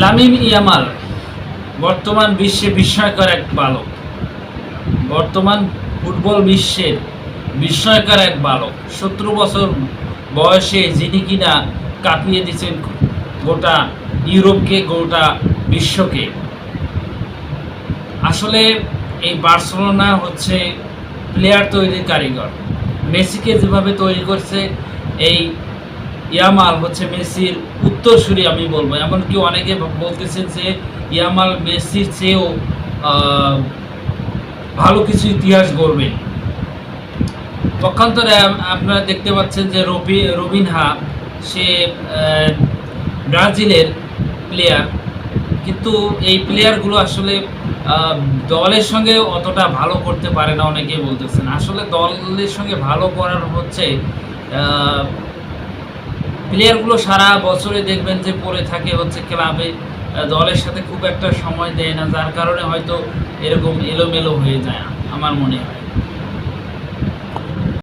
Lamine Yamal, বর্তমান বিশ্বে বিস্ময়কর এক বালক। বর্তমান ফুটবল বিশ্বের বিস্ময়কর এক বালক। সত্তর বছর বয়সে যিনি কিনা কাঁপিয়ে দিচ্ছেন গোটা ইউরোপকে, গোটা বিশ্বকে। আসলে এই বার্সেলোনা হচ্ছে প্লেয়ার তৈরির কারিগর। মেসিকে যেভাবে তৈরি করছে, এই ইয়ামাল হচ্ছে মেসির উত্তরসূরি আমি বলব। এমনকি অনেকে বলতেছেন যে ইয়ামাল মেসির চেয়েও ভালো কিছু ইতিহাস গড়বে। পক্ষান্তরে আপনারা দেখতে পাচ্ছেন যে রবি, রবিনহা, সে ব্রাজিলের প্লেয়ার কিন্তু এই প্লেয়ারগুলো আসলে দলের সঙ্গে অতটা ভালো করতে পারে না, অনেকেই বলতেছেন। আসলে দলের সঙ্গে ভালো করার হচ্ছে প্লেয়ারগুলো সারা বছরে দেখবেন যে পড়ে থাকে হচ্ছে ক্লাবে দলের সাথে খুব একটা সময় দেয় না, যার কারণে হয়তো এরকম এলোমেলো হয়ে যায় আমার মনে হয়।